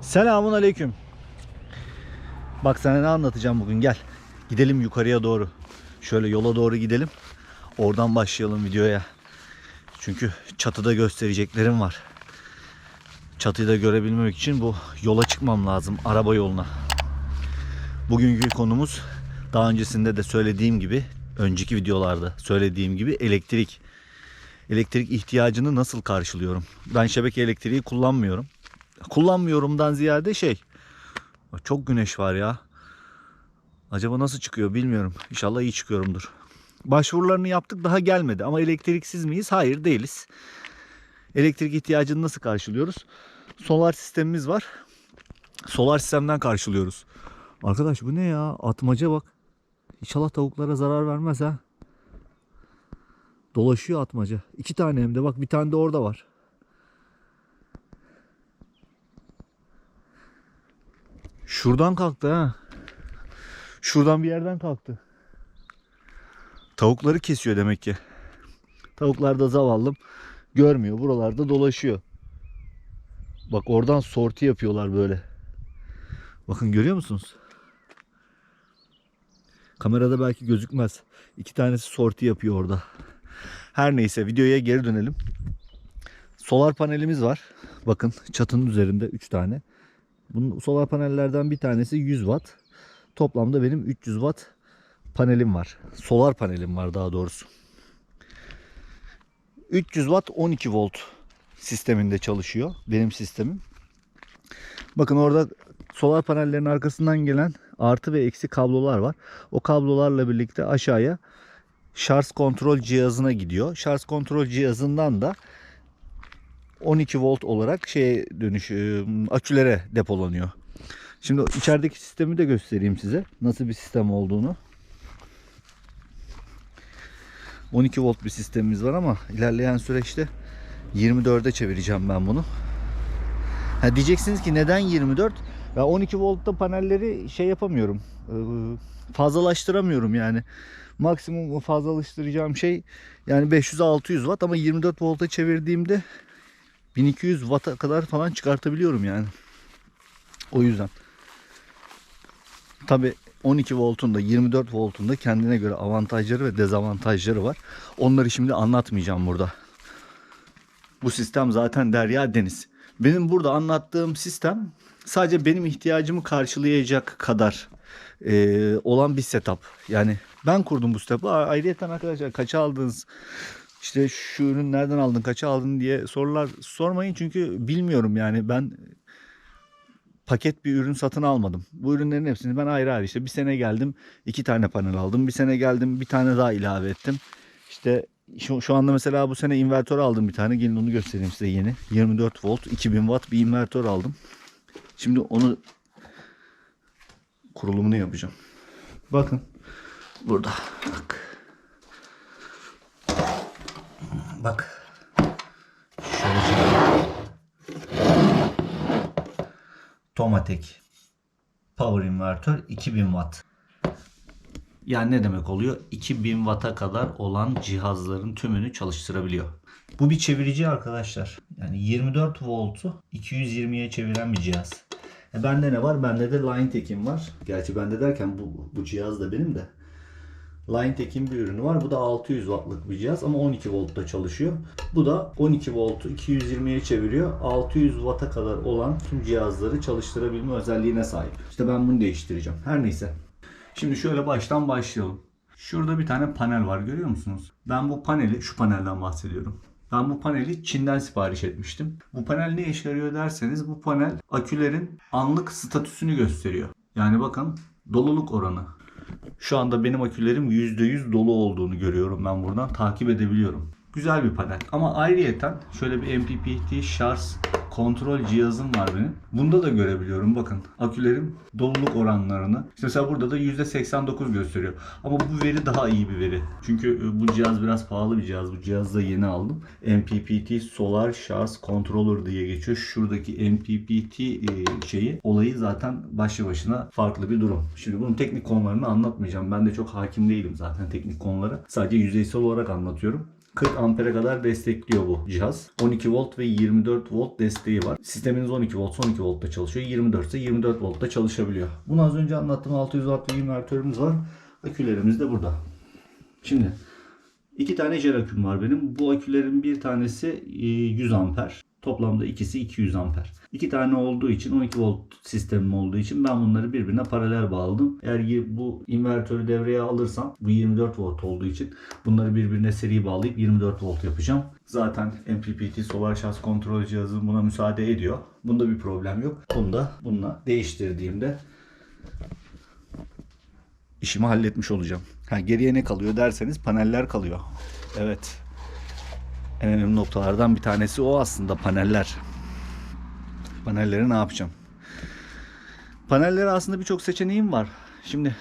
Selamun aleyküm. Bak sana ne anlatacağım bugün gel. Gidelim yukarıya doğru. Şöyle yola doğru gidelim. Oradan başlayalım videoya. Çünkü çatıda göstereceklerim var. Çatıyı da görebilmek için bu yola çıkmam lazım. Araba yoluna. Bugünkü konumuz daha öncesinde de söylediğim gibi önceki videolarda söylediğim gibi elektrik. Elektrik ihtiyacını nasıl karşılıyorum? Ben şebeke elektriği kullanmıyorum. Kullanmıyorumdan ziyade şey çok güneş var ya. Acaba nasıl çıkıyor bilmiyorum. İnşallah iyi çıkıyorumdur. Başvurularını yaptık daha gelmedi ama elektriksiz miyiz? Hayır değiliz. Elektrik ihtiyacını nasıl karşılıyoruz? Solar sistemimiz var. Solar sistemden karşılıyoruz. Arkadaş bu ne ya? Atmaca bak. İnşallah tavuklara zarar vermez ha. Dolaşıyor atmaca. İki tane hem de bak bir tane de orada var. Şuradan kalktı ha. Şuradan bir yerden kalktı. Tavukları kesiyor demek ki. Tavuklar da zavallım. Görmüyor. Buralarda dolaşıyor. Bak oradan sorti yapıyorlar böyle. Bakın görüyor musunuz? Kamerada belki gözükmez. İki tanesi sorti yapıyor orada. Her neyse videoya geri dönelim. Solar panelimiz var. Bakın çatının üzerinde 3 tane. Bunun solar panellerden bir tanesi 100 watt. Toplamda benim 300 watt panelim var. Solar panelim var daha doğrusu. 300 watt 12 volt sisteminde çalışıyor benim sistemim. Bakın orada solar panellerin arkasından gelen artı ve eksi kablolar var. O kablolarla birlikte aşağıya şarj kontrol cihazına gidiyor. Şarj kontrol cihazından da 12 volt olarak şeye dönüş e, akülere depolanıyor. Şimdi içerideki sistemi de göstereyim size. Nasıl bir sistem olduğunu. 12 volt bir sistemimiz var ama ilerleyen süreçte 24'e çevireceğim ben bunu. Ha diyeceksiniz ki neden 24? Ya 12 voltta panelleri şey yapamıyorum. e, Fazlalaştıramıyorum yani. Maksimum fazlalaştıracağım şey yani 500-600 watt ama 24 volta çevirdiğimde 1200 watt'a kadar falan çıkartabiliyorum yani. O yüzden. Tabi 12 voltun da 24 voltun da kendine göre avantajları ve dezavantajları var. Onları şimdi anlatmayacağım burada. Bu sistem zaten derya deniz. Benim burada anlattığım sistem sadece benim ihtiyacımı karşılayacak kadar e, olan bir setup. Yani ben kurdum bu setup'ı. Ayrıyeten arkadaşlar kaça aldınız? İşte şu ürün nereden aldın, kaça aldın diye sorular sormayın. Çünkü bilmiyorum yani ben paket bir ürün satın almadım. Bu ürünlerin hepsini ben ayrı ayrı işte bir sene geldim iki tane panel aldım. Bir sene geldim bir tane daha ilave ettim. İşte şu, şu anda mesela bu sene invertör aldım bir tane. Gelin onu göstereyim size yeni. 24 volt 2000 watt bir invertör aldım. Şimdi onu kurulumunu yapacağım. Bakın burada. Bak. Bak. Şöyle çevireyim. Tomatek Power Inverter 2000 Watt. Yani ne demek oluyor? 2000 Watt'a kadar olan cihazların tümünü çalıştırabiliyor. Bu bir çevirici arkadaşlar. Yani 24 voltu 220'ye çeviren bir cihaz. E bende ne var? Bende de Linetek'in var. Gerçi bende derken bu, bu cihaz da benim de. Linetek'in bir ürünü var. Bu da 600 wattlık bir cihaz ama 12 voltta çalışıyor. Bu da 12 voltu 220'ye çeviriyor. 600 watt'a kadar olan tüm cihazları çalıştırabilme özelliğine sahip. İşte ben bunu değiştireceğim. Her neyse. Şimdi şöyle baştan başlayalım. Şurada bir tane panel var görüyor musunuz? Ben bu paneli, şu panelden bahsediyorum. Ben bu paneli Çin'den sipariş etmiştim. Bu panel ne işe yarıyor derseniz bu panel akülerin anlık statüsünü gösteriyor. Yani bakın doluluk oranı. Şu anda benim akülerim %100 dolu olduğunu görüyorum ben buradan takip edebiliyorum. Güzel bir panel. Ama ayrıyeten şöyle bir MPPT şarj kontrol cihazım var benim. Bunda da görebiliyorum bakın. Akülerim doluluk oranlarını. İşte mesela burada da %89 gösteriyor. Ama bu veri daha iyi bir veri. Çünkü e, bu cihaz biraz pahalı bir cihaz. Bu cihazı da yeni aldım. MPPT Solar Charge Controller diye geçiyor. Şuradaki MPPT e, şeyi olayı zaten başlı başına farklı bir durum. Şimdi bunun teknik konularını anlatmayacağım. Ben de çok hakim değilim zaten teknik konulara. Sadece yüzeysel olarak anlatıyorum. 40 ampere kadar destekliyor bu cihaz. 12 volt ve 24 volt desteği var. Sisteminiz 12 volt, 12 voltta çalışıyor. 24 ise 24 voltta çalışabiliyor. Bunu az önce anlattığım 600 watt bir invertörümüz var. Akülerimiz de burada. Şimdi iki tane jel var benim. Bu akülerin bir tanesi e, 100 amper. Toplamda ikisi 200 amper. İki tane olduğu için 12 volt sistemim olduğu için ben bunları birbirine paralel bağladım. Eğer y- bu invertörü devreye alırsam bu 24 volt olduğu için bunları birbirine seri bağlayıp 24 volt yapacağım. Zaten MPPT solar şarj kontrol cihazı buna müsaade ediyor. Bunda bir problem yok. Bunu da bununla değiştirdiğimde işimi halletmiş olacağım. Ha, geriye ne kalıyor derseniz paneller kalıyor. Evet. En önemli noktalardan bir tanesi o aslında paneller. Panelleri ne yapacağım? Panellere aslında birçok seçeneğim var. Şimdi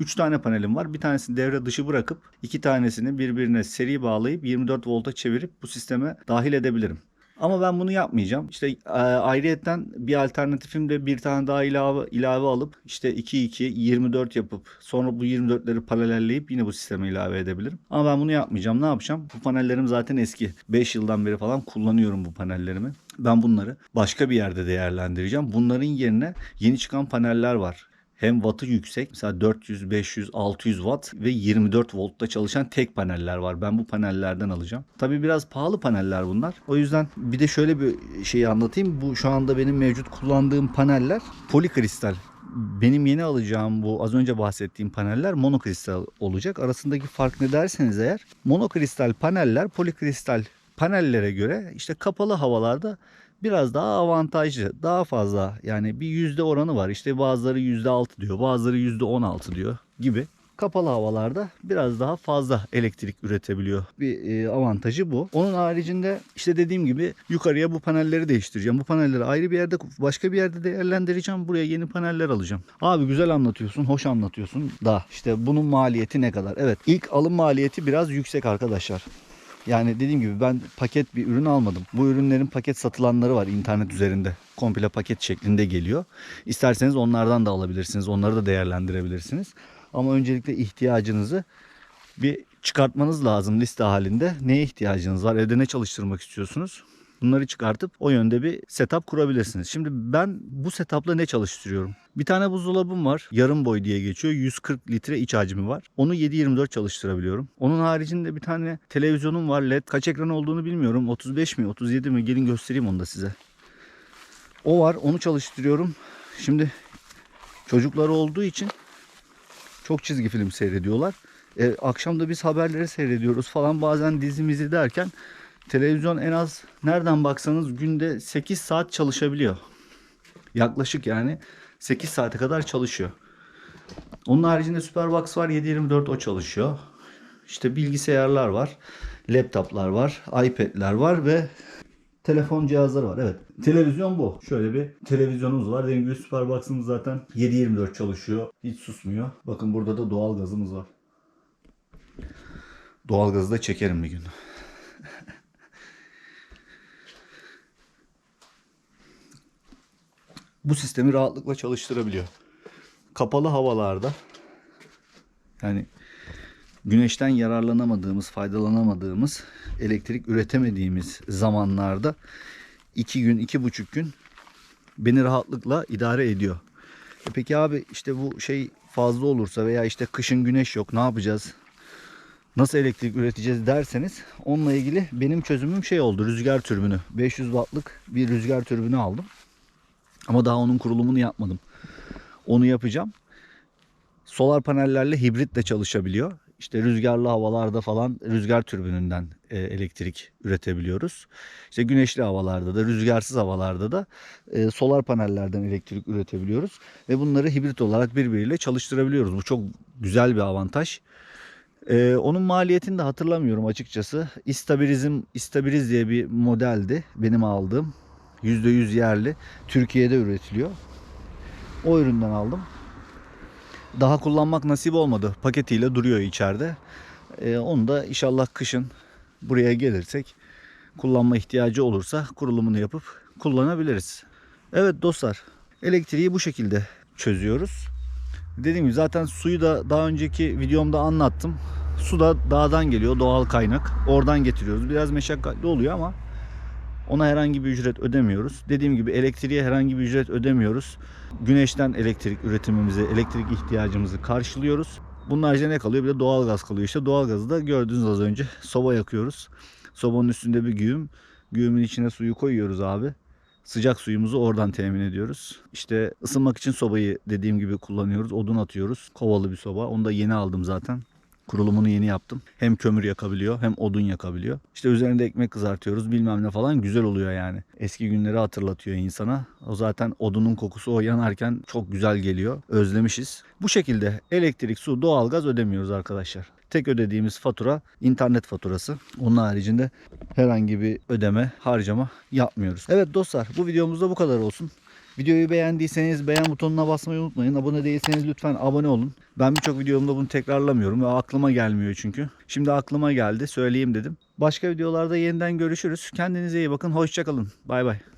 3 tane panelim var. Bir tanesini devre dışı bırakıp iki tanesini birbirine seri bağlayıp 24 volta çevirip bu sisteme dahil edebilirim. Ama ben bunu yapmayacağım. İşte e, ayrıyetten bir alternatifim de bir tane daha ilave ilave alıp işte 2 2 24 yapıp sonra bu 24'leri paralelleyip yine bu sisteme ilave edebilirim. Ama ben bunu yapmayacağım. Ne yapacağım? Bu panellerim zaten eski. 5 yıldan beri falan kullanıyorum bu panellerimi. Ben bunları başka bir yerde değerlendireceğim. Bunların yerine yeni çıkan paneller var hem wattı yüksek mesela 400, 500, 600 watt ve 24 voltta çalışan tek paneller var. Ben bu panellerden alacağım. Tabii biraz pahalı paneller bunlar. O yüzden bir de şöyle bir şeyi anlatayım. Bu şu anda benim mevcut kullandığım paneller polikristal. Benim yeni alacağım bu az önce bahsettiğim paneller monokristal olacak. Arasındaki fark ne derseniz eğer monokristal paneller polikristal panellere göre işte kapalı havalarda biraz daha avantajlı. Daha fazla yani bir yüzde oranı var. İşte bazıları yüzde altı diyor. Bazıları yüzde on altı diyor gibi. Kapalı havalarda biraz daha fazla elektrik üretebiliyor. Bir e, avantajı bu. Onun haricinde işte dediğim gibi yukarıya bu panelleri değiştireceğim. Bu panelleri ayrı bir yerde başka bir yerde değerlendireceğim. Buraya yeni paneller alacağım. Abi güzel anlatıyorsun, hoş anlatıyorsun da işte bunun maliyeti ne kadar? Evet ilk alım maliyeti biraz yüksek arkadaşlar. Yani dediğim gibi ben paket bir ürün almadım. Bu ürünlerin paket satılanları var internet üzerinde. Komple paket şeklinde geliyor. İsterseniz onlardan da alabilirsiniz. Onları da değerlendirebilirsiniz. Ama öncelikle ihtiyacınızı bir çıkartmanız lazım liste halinde. Neye ihtiyacınız var? Evde ne çalıştırmak istiyorsunuz? Bunları çıkartıp o yönde bir setup kurabilirsiniz. Şimdi ben bu setupla ne çalıştırıyorum? Bir tane buzdolabım var. Yarım boy diye geçiyor. 140 litre iç hacmi var. Onu 7-24 çalıştırabiliyorum. Onun haricinde bir tane televizyonum var. LED kaç ekran olduğunu bilmiyorum. 35 mi 37 mi? Gelin göstereyim onu da size. O var. Onu çalıştırıyorum. Şimdi çocukları olduğu için çok çizgi film seyrediyorlar. E, akşam da biz haberleri seyrediyoruz falan bazen dizimizi derken televizyon en az nereden baksanız günde 8 saat çalışabiliyor. Yaklaşık yani 8 saate kadar çalışıyor. Onun haricinde Superbox var 7/24 o çalışıyor. İşte bilgisayarlar var, laptoplar var, iPad'ler var ve telefon cihazları var. Evet. Televizyon bu. Şöyle bir televizyonumuz var. Dediğim gibi Superbox'ımız zaten 7/24 çalışıyor. Hiç susmuyor. Bakın burada da doğal gazımız var. Doğal gazı da çekerim bir gün. Bu sistemi rahatlıkla çalıştırabiliyor. Kapalı havalarda yani güneşten yararlanamadığımız, faydalanamadığımız, elektrik üretemediğimiz zamanlarda iki gün, iki buçuk gün beni rahatlıkla idare ediyor. E peki abi işte bu şey fazla olursa veya işte kışın güneş yok ne yapacağız? Nasıl elektrik üreteceğiz derseniz onunla ilgili benim çözümüm şey oldu rüzgar türbünü. 500 wattlık bir rüzgar türbünü aldım. Ama daha onun kurulumunu yapmadım. Onu yapacağım. Solar panellerle hibrit de çalışabiliyor. İşte rüzgarlı havalarda falan rüzgar türbününden e, elektrik üretebiliyoruz. İşte güneşli havalarda da rüzgarsız havalarda da e, solar panellerden elektrik üretebiliyoruz. Ve bunları hibrit olarak birbiriyle çalıştırabiliyoruz. Bu çok güzel bir avantaj. E, onun maliyetini de hatırlamıyorum açıkçası. İstabilizm, İstabiliz diye bir modeldi benim aldığım. %100 yerli. Türkiye'de üretiliyor. O üründen aldım. Daha kullanmak nasip olmadı. Paketiyle duruyor içeride. Ee, onu da inşallah kışın buraya gelirsek kullanma ihtiyacı olursa kurulumunu yapıp kullanabiliriz. Evet dostlar elektriği bu şekilde çözüyoruz. Dediğim gibi zaten suyu da daha önceki videomda anlattım. Su da dağdan geliyor doğal kaynak. Oradan getiriyoruz. Biraz meşakkatli oluyor ama ona herhangi bir ücret ödemiyoruz. Dediğim gibi elektriğe herhangi bir ücret ödemiyoruz. Güneşten elektrik üretimimizi, elektrik ihtiyacımızı karşılıyoruz. Bunun haricinde ne kalıyor? Bir de doğal gaz kalıyor. İşte doğal gazı da gördünüz az önce. Soba yakıyoruz. Sobanın üstünde bir güğüm. Güğümün içine suyu koyuyoruz abi. Sıcak suyumuzu oradan temin ediyoruz. İşte ısınmak için sobayı dediğim gibi kullanıyoruz. Odun atıyoruz. Kovalı bir soba. Onu da yeni aldım zaten. Kurulumunu yeni yaptım. Hem kömür yakabiliyor hem odun yakabiliyor. İşte üzerinde ekmek kızartıyoruz bilmem ne falan güzel oluyor yani. Eski günleri hatırlatıyor insana. O zaten odunun kokusu o yanarken çok güzel geliyor. Özlemişiz. Bu şekilde elektrik, su, doğalgaz ödemiyoruz arkadaşlar. Tek ödediğimiz fatura internet faturası. Onun haricinde herhangi bir ödeme, harcama yapmıyoruz. Evet dostlar bu videomuzda bu kadar olsun. Videoyu beğendiyseniz beğen butonuna basmayı unutmayın. Abone değilseniz lütfen abone olun. Ben birçok videomda bunu tekrarlamıyorum ve aklıma gelmiyor çünkü. Şimdi aklıma geldi söyleyeyim dedim. Başka videolarda yeniden görüşürüz. Kendinize iyi bakın. Hoşçakalın. Bay bay.